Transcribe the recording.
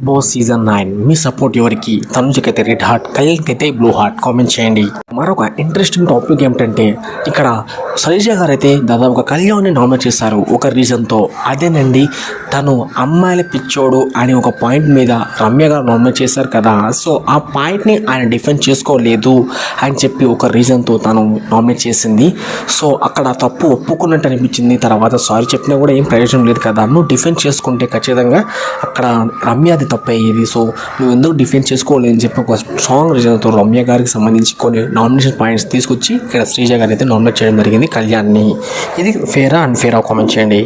Big Boss season nine మీ support ఎవరికి? తనుజకైతే రెడ్ హార్ట్ కళ్యాణ్కి అయితే బ్లూ హార్ట్ కామెంట్ చేయండి. మరొక ఇంట్రెస్టింగ్ టాపిక్ ఏమిటంటే ఇక్కడ సరిజా గారు అయితే దాదాపుగా కళ్యాణ్ని నామినేట్ చేశారు. ఒక రీజన్తో అదేనండి తను అమ్మాయిల పిచ్చోడు అని ఒక పాయింట్ మీద రమ్య గారు నామినేట్ చేశారు కదా. సో ఆ పాయింట్ని ఆయన డిఫెండ్ చేసుకోలేదు అని చెప్పి ఒక రీజన్తో తను నామినేట్ చేసింది. సో అక్కడ తప్పు ఒప్పుకున్నట్టు అనిపించింది. తర్వాత సారీ చెప్పినా కూడా ఏం ప్రయోజనం లేదు కదా. నువ్వు డిఫెండ్ చేసుకుంటే ఖచ్చితంగా అక్కడ రమ్య అది తప్పే ఇది సో నువ్వు ఎందుకు డిఫెండ్ చేసుకోలేదు అని చెప్పి ఒక స్ట్రాంగ్ రీజన్తో రమ్య గారికి సంబంధించి కొన్ని నామినేషన్ పాయింట్స్ తీసుకొచ్చి ఇక్కడ శ్రీజ గారు అయితే నామినేట్ చేయడం జరిగింది. కళ్యాణ్ని. ఇది ఫేరా అండ్ ఫేరా కామెంట్ చేయండి.